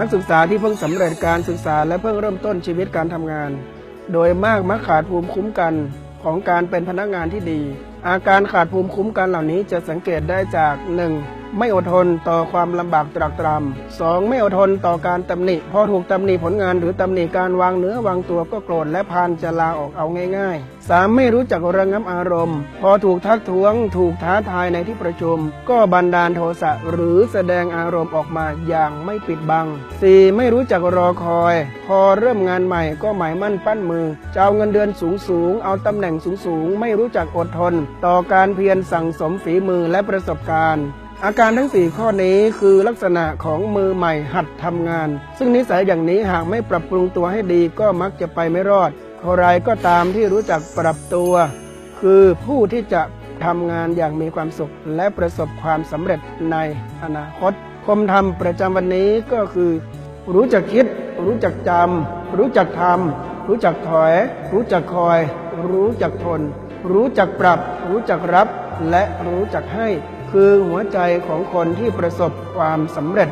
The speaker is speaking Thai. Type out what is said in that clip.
นักศึกษาที่เพิ่งสำเร็จการศึกษาและเพิ่งเริ่มต้นชีวิตการทำงาน โดยมากมักขาดภูมิคุ้มกันของการเป็นพนักงานที่ดี อาการขาดภูมิคุ้มกันเหล่านี้จะสังเกตได้จาก 1. ไม่อดทนต่อความลำบากตรากตรำ 2. ไม่อดทนต่อการตำหนิ พอถูกตำหนิผลงานหรือตำหนิการวางเนื้อวางตัวก็โกรธและพานจะลาออกเอาง่ายๆ 3. ไม่รู้จักระงับอารมณ์ พอถูกทักท้วง ถูกท้าทายในที่ประชุม ก็บันดาลโทสะหรือแสดงอารมณ์ออกมาอย่างไม่ปิดบัง 4. ไม่รู้จักรอคอย พอเริ่มงานใหม่ก็หมายมั่นปั้นมือจะเอาเงินเดือนสูงสูงเอาตำแหน่งสูงสูงไม่รู้จักอดทน ต่อการเพียรสั่งสมฝีมือและประสบการณ์ อาการทั้ง 4 ข้อนี้คือลักษณะของมือใหม่หัดทำงาน ซึ่งนิสัยอย่างนี้หากไม่ปรับปรุงตัวให้ดีก็มักจะไปไม่รอดใครก็ตามที่รู้จักปรับตัว คือผู้ที่จะทำงานอย่างมีความสุข และประสบความสำเร็จในอนาคตคมธรรมประจำวันนี้ก็คือ รู้จักคิด รู้จักจำรู้จักทำรู้จักถอย รู้จักคอย รู้จักทน รู้จักปรับ รู้จักรับ และรู้จักให้ คือหัวใจของคนที่ประสบความสำเร็จ